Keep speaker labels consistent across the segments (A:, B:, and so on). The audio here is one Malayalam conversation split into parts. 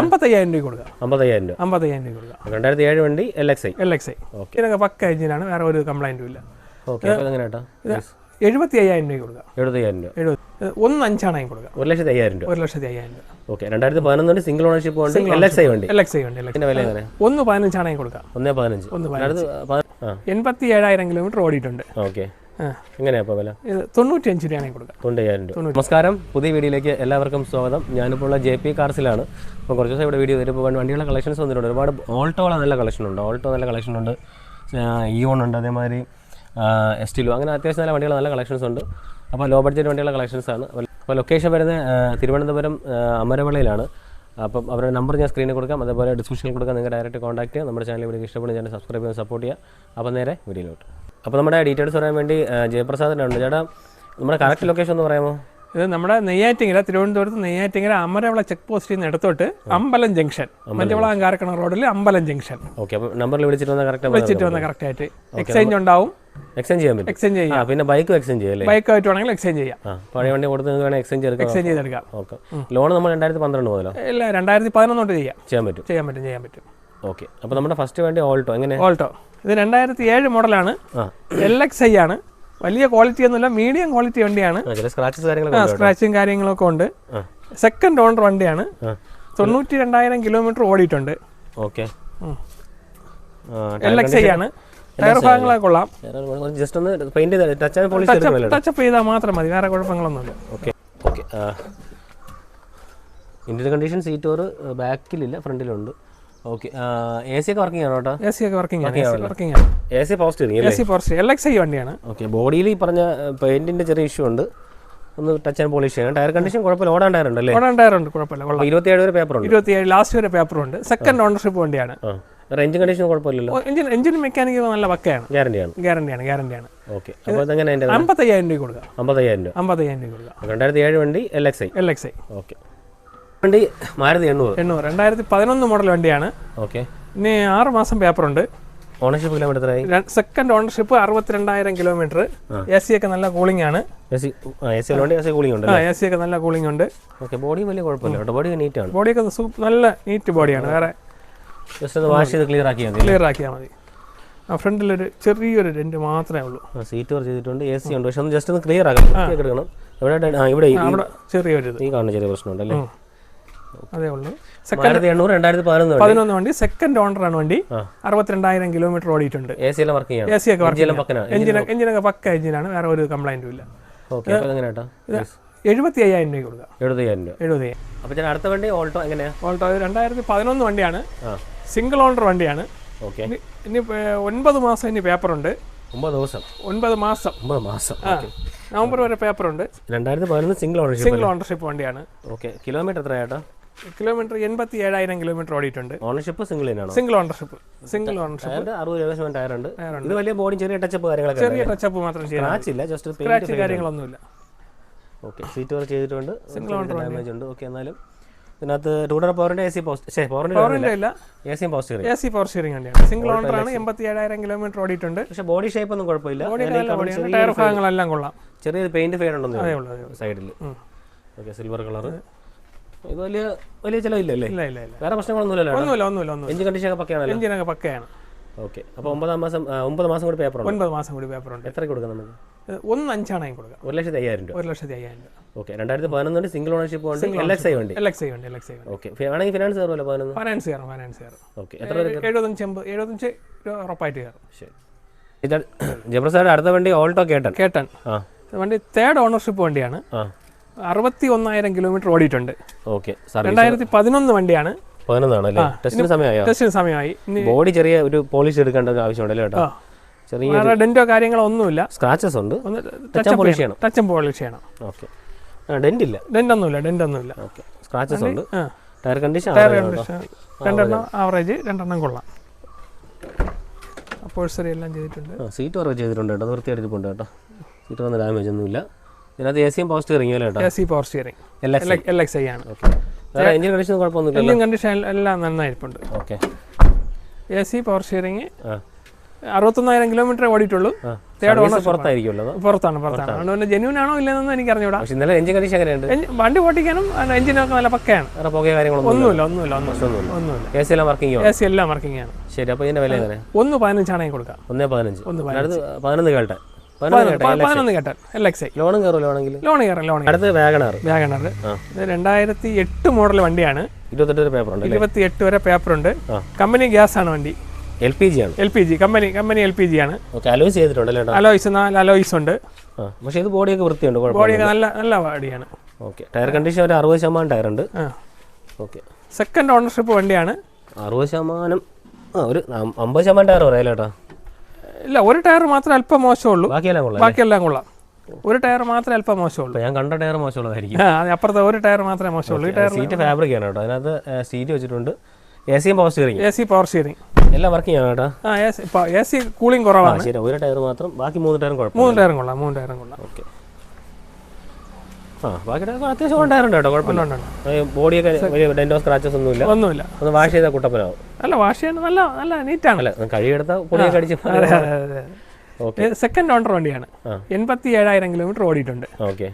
A: അമ്പത്തയ്യായിരം രൂപ കൊടുക്കാം.
B: അമ്പത്തയ്യായിരം രൂപ.
A: അമ്പത്തയ്യായിരം രൂപ കൊടുക്കാം.
B: രണ്ടായിരത്തി ഏഴ് വണ്ടി L X I
A: L X I
B: okay
A: ഇതിനൊക്കെ പക്ക എഞ്ചിനാണ് വേറെ ഒരു കംപ്ലൈന്റും ഇല്ല. എഴുപത്തി അയ്യായിരം രൂപ കൊടുക്കാം.
B: എഴുപത്തയ്യായിരം രൂപ.
A: എഴുപത് ഒന്ന് അഞ്ചാണ് അതിന് കൊടുക്കാം.
B: ഒരു ലക്ഷത്തി അയ്യായിരം രൂപ.
A: ഒരു ലക്ഷത്തി അയ്യായിരം രൂപ.
B: ഓക്കെ രണ്ടായിരത്തി സിംഗിൾ ഓണർഷിപ്പ് ഉണ്ട് എൽ എക്സ് ഐ വണ്ടി.
A: എൽ എക്സ് ഐ ഉണ്ട്
B: ഇതിന്റെ വില എങ്ങനെ?
A: ഒന്ന് പതിനഞ്ചാണ് അതിന് കൊടുക്കാം.
B: ഒന്നേ പതിനഞ്ച്.
A: ഒന്ന് എൺപത്തി ഏഴായിരം കിലോമീറ്റർ ഓടിയിട്ടുണ്ട്.
B: ഓക്കെ. എങ്ങനെയാ വില
A: തൊണ്ണൂറ്റിയഞ്ച് രൂപയാണ് കൊടുക്കുക കൊടുക്കാം.
B: തൊണ്ണൂറ്റയ്യായിരം രൂപ. നമസ്കാരം. പുതിയ വീഡിയോയിലേക്ക് എല്ലാവർക്കും സ്വാഗതം. ഞാനിപ്പോൾ ഉള്ള ജെ പി കാർസിലാണ്. അപ്പോൾ കുറച്ച് ദിവസം ഇവിടെ വീഡിയോ വരുമ്പോൾ വണ്ടികളുടെ കളക്ഷൻസ് വന്നിട്ടുണ്ട്. ഒരുപാട് ഓൾട്ടോ നല്ല കളക്ഷൻ ഉണ്ട്. ഓൾട്ടോ നല്ല കളക്ഷൻ ഉണ്ട്. ഇയോൺ ഉണ്ട് അതേമാതിരി. എസ്റ്റിലോ അങ്ങനെ അത്യാവശ്യം നല്ല വണ്ടികൾ നല്ല കളക്ഷൻസ് ഉണ്ട്. അപ്പോൾ ലോ ബഡ്ജറ്റ് വണ്ടികളുടെ കളക്ഷൻസ് ആണ്. അപ്പോൾ ലൊക്കേഷൻ വരുന്നത് തിരുവനന്തപുരം അമരവളയിലാണ് അമരവിളയിലാണ് അപ്പം അവരുടെ നമ്പർ ഞാൻ സ്ക്രീനിൽ കൊടുക്കാം. അതേപോലെ ഡിസ്ക്രിപ്ഷനിൽ കൊടുക്കാം. നിങ്ങൾ ഡയറക്റ്റ് കോൺടാക്ട് ചെയ്യാം നമ്മുടെ ചാനൽ വീഡിയോ ഇഷ്ടപ്പെടുന്ന ചാനൽ സബ്സ്ക്രൈബ് ചെയ്യാൻ സപ്പോർട്ട് ചെയ്യുക. അപ്പോൾ നേരെ വീഡിയോയിലോട്ട്. അപ്പോൾ നമ്മുടെ ഡീറ്റെയിൽസ് പറയാൻ വേണ്ടി ജയപ്രസാദ് ജയപ്രസാദിനുണ്ട്. ചേട്ടാ നമ്മുടെ കറക്റ്റ് ലൊക്കേഷൻ ഒന്ന് പറയാമോ?
A: ഇത് നമ്മുടെ നെയ്യാറ്റിങ്ങര തിരുവനന്തപുരത്ത് നെയ്യാറ്റിങ്ങര അമരവിള ചെക്ക് പോസ്റ്റിൽ നിന്ന് എടുത്തോട്ട് അമ്പലം ജംഗ്ഷൻ മഞ്ചവള കാരക്കണ റോഡിൽ അമ്പലം ജംഗ്ഷൻ
B: ഓക്കെ അപ്പോൾ നമ്പറിൽ വിളിച്ചിട്ട് വന്നാൽ കറക്റ്റ്
A: വിളിച്ചിട്ട് വന്ന കറക്റ്റ് ആയിട്ട്. എക്സ്ചേഞ്ച് ഉണ്ടാവും.
B: എക്സ്ചേഞ്ച് ചെയ്യാൻ പറ്റും.
A: എക്സ്ചേഞ്ച് ചെയ്യാം.
B: പിന്നെ ബൈക്ക് എക്സ്ചേഞ്ച് ചെയ്യാം ബൈക്ക്
A: ആയിട്ട് വേണമെങ്കിൽ എക്സ്ചേഞ്ച് ചെയ്യാം.
B: പഴയ വണ്ടി കൊടുത്ത് നിങ്ങൾക്ക് വേണമെങ്കിൽ എക്സ്ചേഞ്ച് എടുക്കാം.
A: എക്സ്ചേഞ്ച് ചെയ്തെടുക്കാം.
B: ഓക്കെ ലോൺ നമ്മൾ രണ്ടായിരത്തി പന്ത്രണ്ട് മുതലോ?
A: ഇല്ല രണ്ടായിരത്തി പതിനൊന്നോട്ട് ചെയ്യാം.
B: ചെയ്യാൻ പറ്റും.
A: ചെയ്യാൻ പറ്റും ചെയ്യാൻ പറ്റും.
B: ഓക്കെ. അപ്പോൾ നമ്മുടെ ഫസ്റ്റ് വേണ്ടി ഓൾട്ടോ എങ്ങനെ?
A: ഓൾട്ടോ ഇത് രണ്ടായിരത്തി ഏഴ് മോഡലാണ് എൽ എക്സ് ഐ ആണ്. വലിയ ക്വാളിറ്റി ഒന്നുമില്ല മീഡിയം ക്വാളിറ്റി വണ്ടിയാണ്. സ്ക്രാച്ചും കാര്യങ്ങളൊക്കെ ഉണ്ട് സെക്കൻഡ് ഓണർ വണ്ടിയാണ്. തൊണ്ണൂറ്റി രണ്ടായിരം കിലോമീറ്റർ ഓടിയിട്ടുണ്ട്.
B: ഓക്കെ.
A: എൽ എക്സ് ഐ ആണ്. ടയർ ഭാഗങ്ങളൊക്കെ കൊള്ളാം.
B: ജസ്റ്റ് ഒന്ന് പെയിന്റ്
A: ടച്ചപ്പ് ചെയ്താൽ മാത്രം മതി. വേറെ കുഴപ്പങ്ങളൊന്നുമില്ല
B: okay. Okay. Indian condition seat or ബാക്കിലില്ല ഫ്രണ്ടിലുണ്ട് ഓക്കെ എ സി ഒക്കെ വർക്കിംഗ് ആണോ കേട്ടോ
A: എ സി ഒക്കെ വർക്കിംഗ് ആണ്. വർക്കിംഗ് ആണ്.
B: A C power steering
A: A
B: അല്ലേ
A: സി ഫോർസ്റ്റ് എൽ എക്സ് ഐ വണ്ടിയാണ്.
B: ഓക്കെ ബോഡിയിൽ ഈ പറഞ്ഞ പെയിന്റിന്റെ ചെറിയ ഇഷ്യൂ ഉണ്ട്. ഒന്ന് ടച്ച് ആൻഡ് പോളിഷ് ചെയ്യണം. ടയർ കണ്ടീഷൻ കുഴപ്പമില്ല. ഓടാൻ ടയർ ഉണ്ടല്ലേ?
A: ഓടാൻ ടയർ ഉണ്ട് കുഴപ്പമില്ല.
B: ഇരുപത്തിയേഴ് വരെ പേപ്പർ ഉണ്ട്.
A: ഇരുപത്തിയേഴ് ലാസ്റ്റ് വരെ പേപ്പർ ഉണ്ട്. സെക്കൻഡ് ഓണർഷിപ്പ് വണ്ടിയാണ്.
B: എഞ്ചിൻ കണ്ടീഷൻ കുഴപ്പമില്ലല്ലോ?
A: എഞ്ചിൻ എഞ്ചിൻ മെക്കാനിക്ക് നല്ല പക്കയാണ്.
B: ഗ്യാരണ്ടിയാണ്
A: ഗ്യാരണ്ടിയാണ് ഗ്യാരണ്ടിയാണ്
B: ഓക്കെ അപ്പോൾ അതിന്റെ
A: അമ്പത്തയ്യായിരം രൂപ കൊടുക്കാം.
B: അമ്പത്തയ്യായിരം രൂപ.
A: അമ്പത്തയ്യായിരം രൂപ കൊടുക്കാം.
B: രണ്ടായിരത്തി ഏഴ് വണ്ടി L X I
A: L X I
B: okay വണ്ടി മാരുതി എണ്ണൂറ്.
A: എണ്ണൂറ്. രണ്ടായിരത്തി പതിനൊന്ന് മോഡൽ വണ്ടിയാണ്.
B: ഓക്കെ.
A: ഇനി ആറ് മാസം പേപ്പറുണ്ട്
B: ഓണർഷിപ്പ് കിലോമീറ്റർ ആയി?
A: സെക്കൻഡ് ഓണർഷിപ്പ് അറുപത്തിരണ്ടായിരം കിലോമീറ്റർ എ സി ഒക്കെ നല്ല കൂളിംഗ് ആണ്.
B: എ സി ഉണ്ട് എ സി വണ്ടി എ കൂളിംഗ് ഉണ്ട്
A: എ സി ഒക്കെ നല്ല കൂളിംഗ് ഉണ്ട്.
B: ഓക്കെ ബോഡി വലിയ കുഴപ്പമില്ല ബോഡി നീറ്റ് ആണ്.
A: ബോഡിയൊക്കെ ഒക്കെ നല്ല നീറ്റ് ബോഡിയാണ് വേറെ
B: ജസ്റ്റ് ഒന്ന് വാഷ് ചെയ്ത് ക്ലിയർ ആക്കിയാൽ മതി
A: ക്ലിയർ ആക്കിയാൽ മതി. ആ ഫ്രണ്ടിലൊരു ചെറിയൊരു രണ്ട് മാത്രമേ ഉള്ളൂ.
B: സീറ്റ് വർക്ക് ചെയ്തിട്ടുണ്ട്. എ സി ഉണ്ട്. പക്ഷെ ഒന്ന് ജസ്റ്റ് ഒന്ന് ക്ലിയർ ആക്കണം. എടുക്കണം. ഇവിടെ ഈ-
A: ചെറിയൊരു
B: ഈ കാണുന്ന ചെറിയ പ്രശ്നമുണ്ട് അല്ലേ
A: അതേ ഉള്ളൂ. സെക്കൻഡ്
B: എണ്ണൂറ് രണ്ടായിരത്തി പതിനൊന്ന് വണ്ടി.
A: പതിനൊന്ന് വണ്ടി. സെക്കൻഡ് ഓണറാണ് വണ്ടി. അറുപത്തിരണ്ടായിരം കിലോമീറ്റർ ഓടിയിട്ടുണ്ട്.
B: എ സി എല്ലാം വർക്ക്
A: എ സി ഒക്കെ വർക്ക് എഞ്ചിനൊക്കെ പക്ക എഞ്ചിനാണ് വേറെ ഒരു കംപ്ലൈന്റും ഇല്ല. എഴുപത്തി അയ്യായിരം രൂപ കൊടുക്കാം.
B: എഴുപത്തയ്യായിരം രൂപ.
A: എഴുപത് അയ്യായിരം
B: അപ്പോൾ ഞാൻ അടുത്ത വണ്ടി ഓൾട്ടോ എങ്ങനെയാ?
A: ഓൾട്ടോ രണ്ടായിരത്തി പതിനൊന്ന് വണ്ടിയാണ്. സിംഗിൾ ഓണർ വണ്ടിയാണ്.
B: ഓക്കെ.
A: ഇനി ഒൻപത് മാസം ഇനി പേപ്പറുണ്ട്
B: ഒമ്പത് ദിവസം.
A: ഒൻപത് മാസം.
B: ഒമ്പത് മാസം.
A: നവംബർ വരെ പേപ്പറുണ്ട്
B: രണ്ടായിരത്തി പതിനൊന്ന് സിംഗിൾ ഓണർഷിപ്പ്
A: സിംഗിൾ ഓണർഷിപ്പ് വണ്ടിയാണ്.
B: ഓക്കെ. കിലോമീറ്റർ എത്രയായിട്ടാ
A: കിലോമീറ്റർ എൺപത്തി ഏഴായിരം കിലോമീറ്റർ ഓടിയിട്ടുണ്ട്.
B: ഓണർഷിപ്പ് സിംഗിൾ തന്നെയാണ്
A: സിംഗിൾ ഓണർഷിപ്പ് സിംഗിൾ ഓണർഷിപ്പ്
B: അറുപത് ഏകദേശം ടയർ ഉണ്ട്. ഇത് വലിയ ബോഡി ചെറിയ ടച്ചപ്പ് കാര്യങ്ങളൊക്കെ
A: ചെറിയ ടച്ചപ്പ് മാത്രം
B: സ്ക്രാച്ച് ഇല്ല ജസ്റ്റ്
A: സ്ക്രാച്ച് കാര്യങ്ങളൊന്നുമില്ല.
B: ഓക്കെ സീറ്റ് വർക്ക് ചെയ്തിട്ടുണ്ട്. സിംഗിൾ ഓണർ ഡാമേജ് ഉണ്ട്. ഓക്കെ എന്നാലും ഇതിനകത്ത് ടൂഡർ പവറിന്റെ എ സി പോസ്റ്റ് പവറിന്റെ
A: ഇല്ല.
B: A C post steering
A: A C power steering വണ്ടിയാണ്. സിംഗിൾ ഓണർ ആണ് എൺപത്തി ഏഴായിരം കിലോമീറ്റർ ഓടിയിട്ടുണ്ട്.
B: പക്ഷേ ബോഡി ഷേപ്പ് ഒന്നും കുഴപ്പമില്ല.
A: ടയർ ഭാഗങ്ങളെല്ലാം കൊള്ളാം.
B: ചെറിയൊരു പെയിന്റ്
A: ഫെയർ
B: ഉണ്ടെന്ന് സൈഡിൽ. ഓക്കെ സിൽവർ കളർ ഇത് വലിയ വലിയ ചിലവില്ലല്ലേ?
A: ഇല്ല ഇല്ല ഇല്ല.
B: വേറെ പ്രശ്നങ്ങളൊന്നുമില്ലല്ലോ
A: ഒന്നുമില്ല ഒന്നുമില്ല ഒന്നുമില്ല.
B: എഞ്ചിൻ കണ്ടീഷൻ ഒക്കെ പക്കയാണല്ലോ?
A: എഞ്ചിനൊക്കെ പക്കയാണ്.
B: ഓക്കെ. അപ്പോൾ ഒമ്പതാം മാസം ഒമ്പത് മാസം കൂടി പേപ്പർ ഉണ്ട്?
A: ഒൻപത് മാസം കൂടി പേപ്പറുണ്ട്
B: എത്ര കൊടുക്കാം നമുക്ക്?
A: ഒന്ന് അഞ്ചാണ് കൊടുക്കുക.
B: ഒരു ലക്ഷത്തി അയ്യായിരം രൂപ.
A: ഒരു ലക്ഷത്തി അയ്യായിരം രൂപ.
B: ഓക്കെ. രണ്ടായിരത്തി പതിനൊന്നിന് സിംഗിൾ ഓണർഷിപ്പ് ഉണ്ട് എൽ എക്സ് ഐ വണ്ടി
A: എൽ എക്സ് ഐ ഉണ്ട് എൽ എക്സ് ഐ ഉണ്ട്.
B: ഓക്കെ. ആണെങ്കിൽ ഫിനാൻസ് കയറുമല്ലോ പതിനൊന്ന്?
A: ഫിനാൻസ് കയറും ഫിനാൻസ് കയറും.
B: ഓക്കെ. എത്ര
A: എഴുപത്തഞ്ച് എൺപത് എഴുപത്തഞ്ച് രൂപ ഉറപ്പായിട്ട് കയറും.
B: ശരി. ജബ്രസാഡ് അടുത്ത വണ്ടി ഓൾട്ടോ കേട്ടൻ.
A: കേട്ടൻ.
B: ആ.
A: വണ്ടി തേർഡ് ഓണർഷിപ്പ് വണ്ടിയാണ്. അറുപത്തി ഒന്നായിരം കിലോമീറ്റർ ഓടിയിട്ടുണ്ട്.
B: ഓക്കെ
A: രണ്ടായിരത്തി പതിനൊന്ന് വണ്ടിയാണ്.
B: പതിനൊന്നാണ് അല്ലേ? ടെസ്റ്റിന് സമയമായോ?
A: ടെസ്റ്റിന് സമയമായി.
B: ബോഡി ചെറിയ ഒരു പോളിഷ് എടുക്കേണ്ട ഒരു ആവശ്യമുണ്ടല്ലോ കേട്ടോ ചെറിയ
A: ഡെന്റോ കാര്യങ്ങളോ ഒന്നുമില്ല.
B: സ്ക്രാച്ചസ് ഉണ്ട്. ടച്ച് പോളിഷ് ചെയ്യണം.
A: ടച്ച് പോളിഷ് ചെയ്യണം.
B: ഓക്കെ. ഡെന്റ് ഇല്ല?
A: ഡെന്റ് ഒന്നുമില്ല ഡെന്റ് ഒന്നുമില്ല
B: ഓക്കെ സ്ക്രാച്ചസ് ഉണ്ട് ടയർ കണ്ടീഷൻ
A: ടയർ കണ്ടീഷൻ രണ്ടെണ്ണം ആവറേജ് രണ്ടെണ്ണം കൊള്ളാം. അപ്പോഴ്സറി എല്ലാം ചെയ്തിട്ടുണ്ട്.
B: സീറ്റ് വർക്ക് ചെയ്തിട്ടുണ്ട് കേട്ടോ. വൃത്തിയായിട്ടുണ്ട് കേട്ടോ. സീറ്റ് വന്ന ഡാമേജ് ഒന്നുമില്ല. ഇതിനകത്ത് എ സിയും പോസ്റ്റ് സ്റ്റിയറിംഗ് കേട്ടോ
A: A C power steering
B: L X
A: I ആണ്.
B: ഓക്കെ വേറെ എഞ്ചിൻ കണ്ടീഷൻ കുഴപ്പമൊന്നുമില്ല
A: എല്ലാം കണ്ടീഷൻ എല്ലാം നന്നായിരിപ്പുണ്ട്
B: okay
A: A C power steering അറുപത്തൊന്നായിരം kilometre ഓടിയിട്ടുള്ളൂ. തേർഡ് ഓണർ
B: പുറത്തായിരിക്കുമല്ലോ?
A: പുറത്താണ് പുറത്താണ്. അതുകൊണ്ട് ജെന്യൂൻ ആണോ ഇല്ലെന്നൊന്നും എനിക്ക് അറിഞ്ഞൂടാ
B: ഇന്നലെ എഞ്ചിൻ കണ്ടീഷൻ എങ്ങനെയുണ്ട്?
A: വണ്ടി ഓടിക്കാനും എഞ്ചിനൊക്കെ നല്ല പക്കയാണ്. ഒന്നുമില്ല ഒന്നുമില്ല ഒന്നുമില്ല
B: എ സി എല്ലാം വർക്കിംഗ്
A: എ സി എല്ലാം വർക്കിംഗ് ആണ്.
B: ശരി അപ്പോൾ ഇതിന്റെ വില എങ്ങനെ?
A: ഒന്ന് പതിനഞ്ചാണെങ്കിൽ കൊടുക്കാം
B: ഒന്നേ പതിനഞ്ച്.
A: ഒന്ന്
B: പതിനഞ്ച്. പതിനൊന്ന് കേട്ടെ പതിനൊന്ന് കേട്ടെ
A: കേട്ടാൽ എൽ എക്സ് ഐ
B: ലോണും കയറുമല്ലോ ആണെങ്കിൽ
A: ലോൺ കയറാം ലോൺ
B: അടുത്ത വാഗണർ
A: വ്യാഗണർ ഇത് രണ്ടായിരത്തി എട്ട് മോഡൽ വണ്ടിയാണ്.
B: ഇരുപത്തെട്ട് പേപ്പർ ഉണ്ട്
A: ഇരുപത്തി എട്ട് വരെ പേപ്പർ
B: ഉണ്ട്.
A: കമ്പനി ഗ്യാസ് ആണ് വണ്ടി.
B: എൽ പി ജി ആണ്?
A: L P G company company L P G ആണ്.
B: ഓക്കെ അലോയ്സ് ചെയ്തിട്ടുണ്ട്
A: അലോയ്സ് നാല് അലോയ്സ് ഉണ്ട്.
B: പക്ഷേ ഇത് ബോഡിയൊക്കെ വൃത്തിയുണ്ട്
A: ബോഡിയൊക്കെ നല്ല നല്ല വണ്ടിയാണ്
B: ഓക്കെ ടയർ കണ്ടീഷൻ ഒരു അറുപത് ശതമാനം ടയർ ഉണ്ട്. ഓക്കെ
A: സെക്കൻഡ് ഓണർഷിപ്പ് വണ്ടിയാണ്.
B: അറുപത് ശതമാനം ആ ഒരു അമ്പത് ശതമാനം ടയർ പറയാം ഏട്ടാ
A: ഇല്ല ഒരു ടയർ മാത്രം അല്പം മോശമുള്ളൂ.
B: ബാക്കിയെല്ലാം കൊള്ളാം
A: ബാക്കിയെല്ലാം കൊള്ളാം. ഒരു ടയർ മാത്രം അല്പം മോശമുള്ളൂ.
B: ഞാൻ കണ്ട ടയർ മോശമുള്ളതായിരിക്കും.
A: അപ്പുറത്തെ ഒരു ടയർ മാത്രമേ മോശമുള്ളൂ. ഈ ടയർ
B: സീറ്റ് ഫാബ്രിക് ആണ് കേട്ടോ. അതിനകത്ത് സീറ്റ് വെച്ചിട്ടുണ്ട്. A C power steering
A: A C power steering
B: എല്ലാം വർക്കിംഗ് ആണ് കേട്ടോ
A: ആ A C A C cooling കുറവാണ്.
B: ശരി ഒരു ടയർ മാത്രം ബാക്കി മൂന്ന് ടയറും കുഴപ്പം
A: മൂന്ന് ടയറും കൊള്ളാം മൂന്ന് ടയറും കൊള്ളാം.
B: ഓക്കെ. ആ ബാക്കി അത്യാവശ്യം കേട്ടോ കുഴപ്പമില്ല. ബോഡിയൊക്കെ വലിയ ഡെന്റോ സ്ക്രാച്ചസ് ഒന്നുമില്ല.
A: ഒന്നുമില്ല.
B: ഒന്ന് വാഷ് കുട്ടപ്പനാവും.
A: അല്ല വാഷ് ചെയ്യാൻ നല്ല നല്ല
B: പൊടിയൊക്കെ അടിച്ച്
A: സെക്കൻഡ് ഓണർ വണ്ടിയാണ്. എൺപത്തി ഏഴായിരം കിലോമീറ്റർ ഓടിയിട്ടുണ്ട്.
B: ഓക്കെ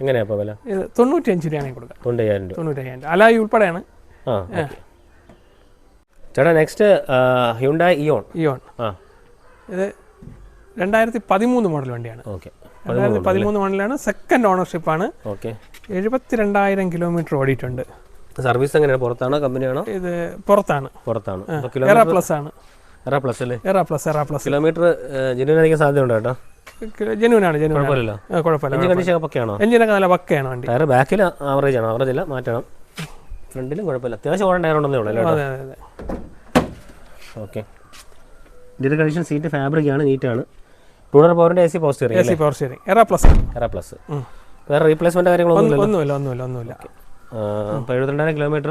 B: എങ്ങനെയാ അപ്പോൾ വില?
A: ഇത് രൂപയാണ് കൊടുക്കുക.
B: തൊണ്ണൂറ്റയ്യായിരം രൂപ.
A: തൊണ്ണൂറ്റയ്യായിരം രൂപ അലായി ഉൾപ്പെടെയാണ്.
B: ചേട്ടാ നെക്സ്റ്റ് ഹ്യുണ്ടായി ഇയോൺ
A: ഇയോൺ
B: ആ.
A: ഇത് രണ്ടായിരത്തി പതിമൂന്ന് മോഡൽ വണ്ടിയാണ്.
B: ഓക്കെ
A: രണ്ടായിരത്തി പതിമൂന്ന് മോഡലാണ് സെക്കൻഡ് ഓണർഷിപ്പ് ആണ്.
B: ഓക്കെ.
A: എഴുപത്തി രണ്ടായിരം കിലോമീറ്റർ ഓടിയിട്ടുണ്ട്.
B: സർവീസ് എങ്ങനെയാണ്? പുറത്താണോ കമ്പനിയാണോ?
A: ഇത് പുറത്താണ്.
B: പുറത്താണ്.
A: പ്ലസ് ആണ്.
B: എറ പ്ലസ് അല്ലേ?
A: എറ പ്ലസ് എറ പ്ലസ്
B: കിലോമീറ്റർ ജെന്യൂനായിരിക്കാൻ സാധ്യതയുണ്ട് കേട്ടോ ാണ്
A: കുഴപ്പമില്ല
B: എഞ്ചിൻ കണ്ടീഷൻ പക്കയാണോ?
A: എഞ്ചിനൊക്കെ നല്ല പക്കയാണ് വണ്ടി.
B: ടയർ ബാക്കിൽ ആവറേജ് ആണ്? ആവറേജ് അല്ല മാറ്റണം. ഫ്രണ്ടിലും കുഴപ്പമില്ല. അത്യാവശ്യം ഓടാൻ ടയർ ഉണ്ടെന്നേ ഉള്ളൂ അല്ലേ
A: അതെ അതെ അതെ.
B: ഓക്കെ. ഇതിന്റെ കണ്ടീഷൻ സീറ്റ് ഫാബ്രിക് ആണ് നീറ്റാണ് ടൂണർ പവറിന്റെ A C post
A: A C power steering Era plus
B: Era plus വേറെ റീപ്ലേസ്മെന്റ് കാര്യങ്ങളൊന്നും
A: ഒന്നും- ഒന്നുമില്ല ഒന്നുമില്ല ഒന്നുമില്ല.
B: അപ്പോൾ എഴുപത്തിരണ്ടായിരം കിലോമീറ്റർ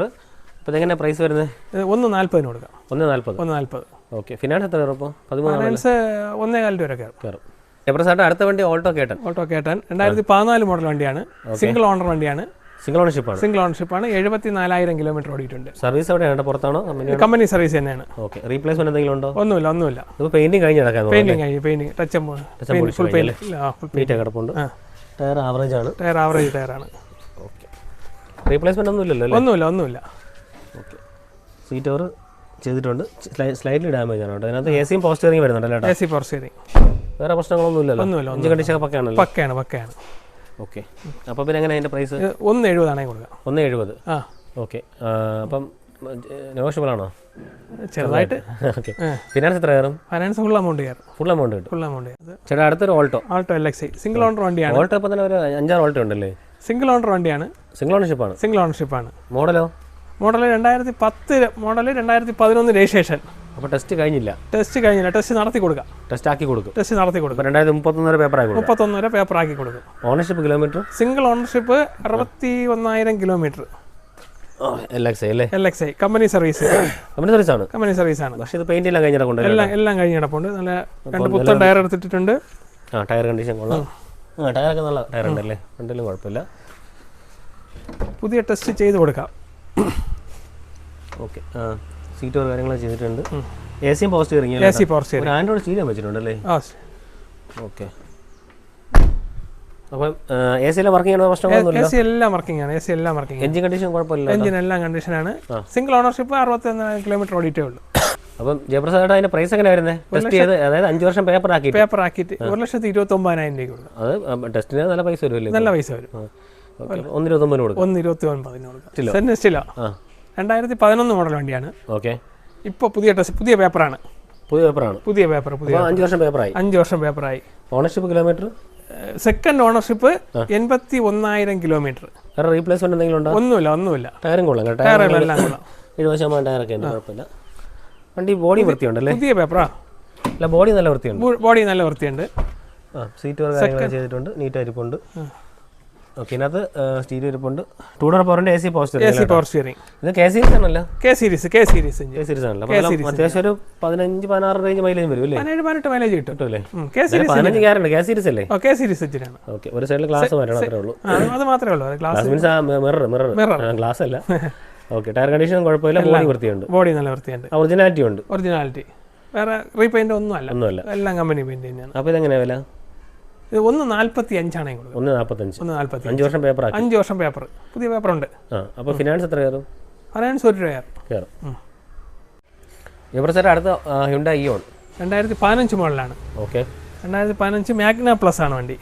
B: അപ്പോൾ എങ്ങനെ പ്രൈസ് വരുന്നത്?
A: ഒന്ന് നാൽപ്പതിന് കൊടുക്കാം.
B: ഒന്ന് നാൽപ്പത്
A: ഒന്ന് നാൽപ്പത്
B: ഓക്കെ ഫിനാൻസ് എത്ര ഇപ്പോൾ പതിമൂന്ന്
A: ഫൈനാൻസ് ഒന്നേ കാലിന് വരെ കയറും.
B: കയറും. എപ്രസായിട്ട് അടുത്ത വണ്ടി ഓൾട്ടോ കേട്ടൻ
A: ഓൾട്ടോ കേട്ടൻ രണ്ടായിരത്തി പതിനാല് മോഡൽ വണ്ടിയാണ്. സിംഗിൾ ഓണർ വണ്ടിയാണ്.
B: സിംഗിൾ ഓണർഷിപ്പ് ആണ്.
A: സിംഗിൾ ഓണർഷിപ്പ് ആണ്. എഴുപത്തി നാലായിരം കിലോമീറ്റർ ഓടിയിട്ടുണ്ട്.
B: സർവീസ് എവിടെയാണ്? പുറത്താണോ? കമ്പനി
A: സർവീസ് തന്നെയാണ്.
B: ഓക്കെ റീപ്ലേസ്മെന്റ് എന്തെങ്കിലും ഉണ്ടോ?
A: ഒന്നുമില്ല ഒന്നുമില്ല.
B: ഇപ്പോൾ പെയിന്റിംഗ് കഴിഞ്ഞ് നടക്കാൻ
A: പെയിന്റിങ് കഴിഞ്ഞ് painting touch full paint full
B: neat കിടപ്പുണ്ട്. ടയർ ആവറേജ് ആണ്.
A: ടയർ ആവറേജ് ടയറാണ്
B: ഓക്കെ റീപ്ലേസ്മെന്റ് ഒന്നുമില്ലല്ലോ
A: ഒന്നുമില്ല ഒന്നുമില്ല.
B: ഓക്കെ സീറ്റ് ഓവർ ചെയ്തിട്ടുണ്ട്. സ്ലൈറ്റ്ലി ഡാമേജ് ആണ് കേട്ടോ. അതിനകത്ത് എ സിയും പോസ്റ്ററിങ് വരുന്നുണ്ടല്ലോ
A: എ സി പോസ്റ്റ് ഇറങ്ങി
B: വേറെ പ്രശ്നങ്ങളൊന്നുമില്ലല്ലോ
A: ഒന്നുമില്ല
B: അഞ്ച് കണ്ടീഷൻ പക്കയാണ്
A: പക്കയാണ് പക്കയാണ്.
B: ഓക്കെ. അപ്പോൾ പിന്നെ എങ്ങനെ അതിന്റെ പ്രൈസ്
A: ഒന്ന് എഴുപതാണെങ്കിൽ കൊടുക്കാം.
B: ഒന്ന് എഴുപത്.
A: ആ.
B: ഓക്കെ. അപ്പം നെഗോഷ്യബിൾ ആണോ?
A: ചെറുതായിട്ട്.
B: ഓക്കെ. ഫിനാൻസ് എത്ര കയറും?
A: ഫിനാൻസ് ഫുൾ എമൗണ്ട് കയറും.
B: ഫുൾ എമൗണ്ട് കിട്ടും.
A: ഫുൾ എമൗണ്ട്
B: ചേട്ടാ അടുത്തൊരു Alto
A: Alto L X single owner വണ്ടിയാണ്.
B: ഓൾട്ടോ ഇപ്പോൾ തന്നെ ഒരു അഞ്ചാറ് ഓൾട്ടോ ഉണ്ടല്ലേ?
A: സിംഗിൾ ഓണർ വണ്ടിയാണ്.
B: സിംഗിൾ ഓണർഷിപ്പ് ആണ്.
A: സിംഗിൾ ഓണർഷിപ്പ് ആണ്.
B: മോഡലോ
A: മോഡൽ രണ്ടായിരത്തി പത്ത് മോഡൽ രണ്ടായിരത്തി പതിനൊന്ന് രജിസ്ട്രേഷൻ.
B: അപ്പോൾ ടെസ്റ്റ് കഴിഞ്ഞില്ല.
A: ടെസ്റ്റ് കഴിഞ്ഞില്ല. ടെസ്റ്റ് നടത്തി കൊടുക്കാം.
B: ടെസ്റ്റ് ആക്കി കൊടുക്കും.
A: ടെസ്റ്റ് നടത്തി കൊടുക്കും.
B: രണ്ടായിരത്തി മുപ്പത്തൊന്ന് വരെ പേപ്പർ ആക്കി കൊടുക്കും.
A: മുപ്പത്തൊന്ന് വരെ പേപ്പർ ആക്കി കൊടുക്കും.
B: ഓണർഷിപ്പ് കിലോമീറ്റർ
A: സിംഗിൾ ഓണർഷിപ്പ് അറുപത്തി ഒന്നായിരം കിലോമീറ്റർ
B: എൽ എക്സ് അല്ലേ?
A: L X I company service
B: company service ആണ്.
A: കമ്പനി സർവീസ് ആണ്.
B: പക്ഷേ ഇത് പെയിന്റ് എല്ലാം കഴിഞ്ഞ
A: എല്ലാം എല്ലാം കഴിഞ്ഞ കിടപ്പുണ്ട്. നല്ല രണ്ട് പുത്തൻ ടയർ എടുത്തിട്ടുണ്ട്
B: ആ ടയർ കണ്ടീഷൻ കൊള്ളാം. ആ ടയറൊക്കെ നല്ല ടയർ ഉണ്ടല്ലേ രണ്ടിലും കുഴപ്പമില്ല.
A: പുതിയ ടെസ്റ്റ് ചെയ്ത് കൊടുക്കാം.
B: ഓക്കെ ആ. സീറ്റ് കാര്യങ്ങളോ ചെയ്തിട്ടുണ്ട്. എ സിയും പോസ്റ്റ് ഇറങ്ങി.
A: A C power steering
B: android stereo വെച്ചിട്ടുണ്ട്
A: അല്ലേ
B: ഓക്കെ അപ്പം എ സിയിലെ വർക്ക് ചെയ്യണ
A: എ
B: പ്രശ്നങ്ങളൊന്നുമില്ല
A: സി എല്ലാം വർക്കിംഗ് ആണ്. എ സി എല്ലാം വർക്കിംഗ്
B: എഞ്ചിൻ കണ്ടീഷൻ കുഴപ്പമില്ല
A: എഞ്ചിൻ എല്ലാം കണ്ടീഷനാണ് സിംഗിൾ ഓണർഷിപ്പ് അറുപത്തി ഒന്നായിരം കിലോമീറ്റർ ഓടിയിട്ടേ ഉള്ളൂ.
B: അപ്പം ജയപ്രസാദ് അതിന്റെ പ്രൈസ് എങ്ങനെ വരുന്നത് ടെസ്റ്റ് ചെയ്ത് അതായത് അഞ്ച് വർഷം പേപ്പർ ആക്കി
A: പേപ്പർ ആക്കിയിട്ട് ഒരു ലക്ഷത്തി ഇരുപത്തി ഒമ്പതിനായിരം രൂപ കൊടുക്കാം
B: അത് ടെസ്റ്റിന് നല്ല പൈസ വരുമല്ലേ
A: നല്ല പൈസ വരും.
B: കൊടുക്കും.
A: ഒന്ന് ഇരുപത്തി കൊടുക്കാം രണ്ടായിരത്തി പതിനൊന്ന് മോഡൽ വണ്ടിയാണ്.
B: ഓക്കെ
A: ഇപ്പോൾ പുതിയ ടെസ്റ്റ് പുതിയ പേപ്പറാണ്
B: പുതിയ പേപ്പറാണ്
A: പുതിയ പേപ്പർ പുതിയ
B: അഞ്ച് വർഷം പേപ്പറായി
A: അഞ്ച് വർഷം പേപ്പറായി
B: ഓണർഷിപ്പ് കിലോമീറ്റർ
A: സെക്കൻഡ് ഓണർഷിപ്പ് എൺപത്തി ഒന്നായിരം കിലോമീറ്റർ
B: വേറെ റീപ്ലേസ്മെന്റ് എന്തെങ്കിലും ഉണ്ടോ?
A: ഒന്നുമില്ല ഒന്നുമില്ല.
B: ടയറും കൊള്ളാം കേട്ടോ. ടയർ
A: ടയറുകളെല്ലാം കൊള്ളാം.
B: എഴുപത് ശതമാനം ടയറൊക്കെ ഉണ്ട് കുഴപ്പമില്ല. വണ്ടി ബോഡി വൃത്തിയുണ്ടല്ലേ?
A: പുതിയ പേപ്പറാ
B: അല്ല ബോഡി നല്ല വൃത്തിയുണ്ട്.
A: ബോഡി നല്ല വൃത്തിയുണ്ട്.
B: ആ സീറ്റ് ചെയ്തിട്ടുണ്ട്. നീറ്റ് ഇരിപ്പുണ്ട്. ഓക്കെ ഇതിനകത്ത് സ്റ്റീരിയോ ഇരിപ്പുണ്ട്. ടൂ ഡോർ പവറിന്റെ എ സി പോസ്റ്റർ
A: എ സി പവർ സ്റ്റിയറിംഗ്
B: ഇത് കെ സീരീസ് ആണല്ലോ?
A: K series K series
B: K series ആണല്ലോ. അത്യാവശ്യം ഒരു പതിനഞ്ച് പതിനാറ് റേഞ്ച് മൈലേജ് വരും അല്ലേ?
A: പതിനേഴ് പതിനെട്ട് മൈലേജ് കിട്ടും.
B: അല്ലേ?
A: കെ സീരീസ്
B: പതിനഞ്ച് ഗ്യാരണ്ട് കെ സീരീസ് അല്ലേ?
A: കെ സീരീസ് എഞ്ചിനാണ്.
B: ഓക്കെ ഒരു സൈഡിൽ ഗ്ലാസ് മാറ്റണം അത്രേ ഉള്ളൂ.
A: അത് മാത്രമേ ഉള്ളൂ. ഗ്ലാസ്
B: മീൻസ് ആ മിറർ മിറർ ഗ്ലാസ് അല്ല. ഓക്കെ ടയർ കണ്ടീഷൻ കുഴപ്പമില്ല. ബോഡി വൃത്തിയുണ്ട്.
A: ബോഡി നല്ല വൃത്തിയുണ്ട്.
B: ഒറിജിനാലിറ്റി ഉണ്ട്.
A: ഒറിജിനാലിറ്റി വേറെ റീപെയിന്റ് ഒന്നും അല്ല
B: ഒന്നുമല്ല.
A: എല്ലാം കമ്പനി പെയിന്റ് തന്നെയാണ്.
B: അപ്പോൾ ഇതെങ്ങനെയാണ് വില?
A: ഒന്ന് നാൽപ്പത്തി അഞ്ചാണ്
B: ഒന്ന് നാൽപ്പത്തഞ്ച്
A: ഒന്ന് നാൽപ്പത്തി
B: അഞ്ച് വർഷം പേപ്പർ
A: അഞ്ച് വർഷം പേപ്പർ പുതിയ പേപ്പർ ഉണ്ട്.
B: ആ അപ്പോൾ ഫിനാൻസ് എത്ര കയറും?
A: ഫിനാൻസ് ഒരു രൂപ
B: കയറും. അടുത്ത ഹ്യുണ്ട ഇയോൺ
A: രണ്ടായിരത്തി പതിനഞ്ച് മോഡലാണ്.
B: ഓക്കെ
A: രണ്ടായിരത്തി പതിനഞ്ച് മാഗ്ന പ്ലസ് ആണ് വണ്ടി.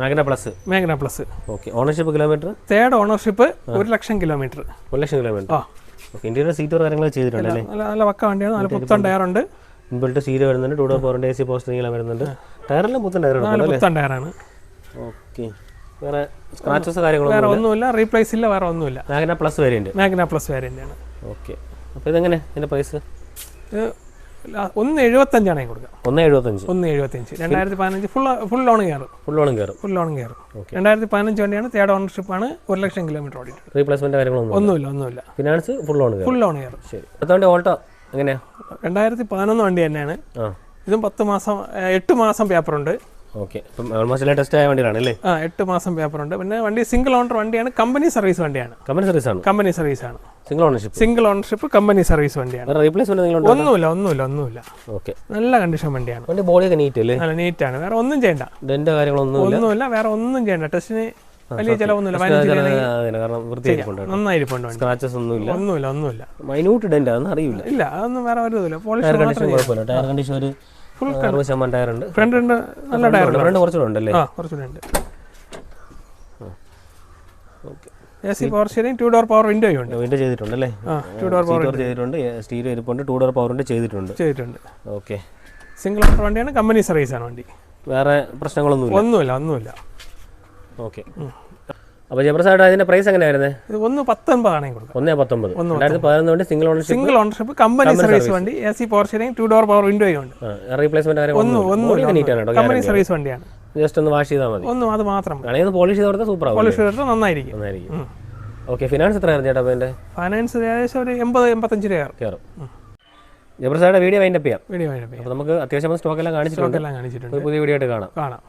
B: Magna plus
A: Magna plus
B: okay ownership kilometre
A: third ownership ഒരു ലക്ഷം കിലോമീറ്റർ
B: ഒരു ലക്ഷം കിലോമീറ്റർ
A: ആ.
B: ഓക്കെ ഇന്റീരിയർ സീറ്റർ കാര്യങ്ങൾ ചെയ്തിട്ടുണ്ട്
A: നല്ല നല്ല വക്ക വണ്ടിയാണ്. നല്ല പുത്തൻ ടയറുണ്ട്.
B: ഇൻബിൾട്ട് സീൽ വരുന്നുണ്ട്. ടൂ ഡോർ ഫോറിന്റെ എ സി പോസ്റ്ററിംഗ് എല്ലാം വരുന്നുണ്ട്. ടയറെല്ലാം പുത്തൻ ടയർ
A: പുത്തൻ ടയറാണ്.
B: ഓക്കെ. വേറെ സ്ക്രാച്ചസ് കാര്യങ്ങളൊന്നും
A: വേറെ ഒന്നുമില്ല? റീപ്ലേസ് ഇല്ല വേറെ ഒന്നുമില്ല.
B: Magna plus variant
A: Magna plus variant ആണ്.
B: ഓക്കെ. അപ്പോൾ ഇതെങ്ങനെ? ഇതിന്റെ പ്രൈസ്
A: ഒന്ന് എഴുപത്തഞ്ചാണ് ഞാൻ കൊടുക്കുക.
B: ഒന്ന് എഴുപത്തഞ്ച്.
A: ഒന്ന് എഴുപത്തഞ്ച്. രണ്ടായിരത്തി പതിനഞ്ച് ഫുൾ ഫുൾ ലോൺ കയറും.
B: ഫുൾ ലോൺ കയറും.
A: ഫുൾ ലോൺ കയറും.
B: ഓക്കെ.
A: രണ്ടായിരത്തി പതിനഞ്ച് വണ്ടിയാണ് തേർഡ് ഓണർഷിപ്പ് ആണ് ഒരു ലക്ഷം കിലോമീറ്റർ ഓടിയിട്ടുണ്ട്
B: റീപ്ലേസ്മെന്റ് കാര്യങ്ങളൊന്നും
A: ഒന്നുമില്ല ഒന്നുമില്ല.
B: ഫിനാൻസ് ഫുൾ കയറും.
A: ഫുൾ ലോൺ കയറും.
B: ശരി. അടുത്തോണ്ട് ഓൾട്ടോ എങ്ങനെയാ?
A: രണ്ടായിരത്തി പതിനൊന്ന് വണ്ടി തന്നെയാണ്. ഇതും പത്ത് മാസം എട്ട് മാസം പേപ്പറുണ്ട്.
B: ഓക്കെ. ടെസ്റ്റ് ആയ അല്ലേ?
A: ആ എട്ട് മാസം പേപ്പറുണ്ട്. പിന്നെ വണ്ടി സിംഗിൾ ഓണർ വണ്ടിയാണ്. കമ്പനി സർവീസ് വണ്ടിയാണ്.
B: കമ്പനി സർവീസ് ആണ്.
A: കമ്പനി സർവീസ് ആണ്.
B: Single ownership
A: single ownership company service വണ്ടിയാണ്.
B: റീപ്ലേസ്മെന്റ്
A: ഒന്നുമില്ല ഒന്നുമില്ല ഒന്നുമില്ല.
B: ഓക്കെ.
A: നല്ല കണ്ടീഷൻ വണ്ടിയാണ്.
B: വണ്ടി ബോഡിയൊക്കെ നീറ്റ് അല്ലേ?
A: നല്ല നീറ്റാണ് വേറെ ഒന്നും ചെയ്യണ്ട.
B: ഡെന്റ് കാര്യങ്ങളൊന്നും
A: ഒന്നുമില്ല വേറെ ഒന്നും ചെയ്യണ്ട. ടെസ്റ്റിന് വലിയ ചിലവൊന്നുമില്ല. വണ്ടി
B: സ്ക്രാച്ചസ് ഒന്നുമില്ല.
A: ഒന്നുമില്ല ഒന്നുമില്ല.
B: മൈന്യൂട്ട് ഡെന്റ് അതൊന്നും അറിയില്ല.
A: ഇല്ല അതൊന്നും വേറെ ഒരു ഇതില്ല പോളിഷ്
B: ടയർ കണ്ടീഷൻ കുഴപ്പമില്ല. ടയർ കണ്ടീഷൻ ഒരു അറുപത് ശതമാനം ടയർ ഉണ്ട്.
A: ഫ്രണ്ട് ഉണ്ട്. നല്ല ടയർ ഉണ്ട്.
B: ഫ്രണ്ട് കുറച്ചുകൂടെ ഉണ്ടല്ലേ?
A: ആ കുറച്ചുകൂടെ ഉണ്ട്.
B: Okay
A: A C power steering two door power വിൻഡോയും ഉണ്ട്.
B: വിൻഡോ ചെയ്തിട്ടുണ്ട് അല്ലേ
A: ടു ഡോർ പവർ
B: ചെയ്തിട്ടുണ്ട്. സ്റ്റീരിയോ ഇരിപ്പുണ്ട്. ടു ഡോർ പവറിന്റെ ചെയ്തിട്ടുണ്ട്.
A: ചെയ്തിട്ടുണ്ട്.
B: ഓക്കെ
A: സിംഗിൾ ഓണർ വണ്ടിയാണ്. കമ്പനി സർവീസ് ആണ് വണ്ടി.
B: വേറെ പ്രശ്നങ്ങളൊന്നും
A: ഒന്നുമില്ല ഒന്നുമില്ല.
B: ഓക്കെ. അപ്പോൾ ജബർസായിട്ട് അതിന്റെ പ്രൈസ് എങ്ങനെയായിരുന്നു?
A: ഇത് ഒന്ന് പത്തൊൻപതാണ് കൊടുക്കുക
B: ഒന്നേ പത്തൊമ്പത്. രണ്ടായിരത്തി പതിനൊന്ന് വണ്ടി single ownership
A: single ownership company service വണ്ടി എ സി പോർഷനെയും ടു ഡോർ പവർ വിൻഡോയും ഉണ്ട്.
B: റീപ്ലേസ്മെന്റ്
A: ഒന്നും ഒന്നുമില്ല
B: നീറ്റാണ്
A: കമ്പനി സർവീസ് വണ്ടിയാണ്.
B: ജസ്റ്റ് ഒന്ന് വാഷ് ചെയ്താൽ മതി.
A: ഒന്നും അത് മാത്രം
B: ആണെങ്കിൽ പോളിഷ് ചെയ്ത് കൊടുത്താൽ സൂപ്പർ ആവും
A: പോളിഷ് ചെയ്ത് നന്നായിരിക്കും.
B: നന്നായിരിക്കും. ഓക്കെ ഫിനാൻസ് എത്രയായിരുന്നു ചേട്ടാ എന്റെ
A: ഫൈനാൻസ് ഏകദേശം ഒരു എൺപത് എൺപത്തഞ്ച് രൂപ
B: കയറും. ജബർസായിട്ട് വീഡിയോ വൈൻഡപ്പ് ചെയ്യാം.
A: വീഡിയോ വഴി
B: അപ്പോൾ നമുക്ക് അത്യാവശ്യം സ്റ്റോക്ക് എല്ലാം കാണിച്ചിട്ടുണ്ട്.
A: എല്ലാം കാണിച്ചിട്ടുണ്ട്.
B: പുതിയ വീഡിയോ ആയിട്ട് കാണാം.
A: കാണാം.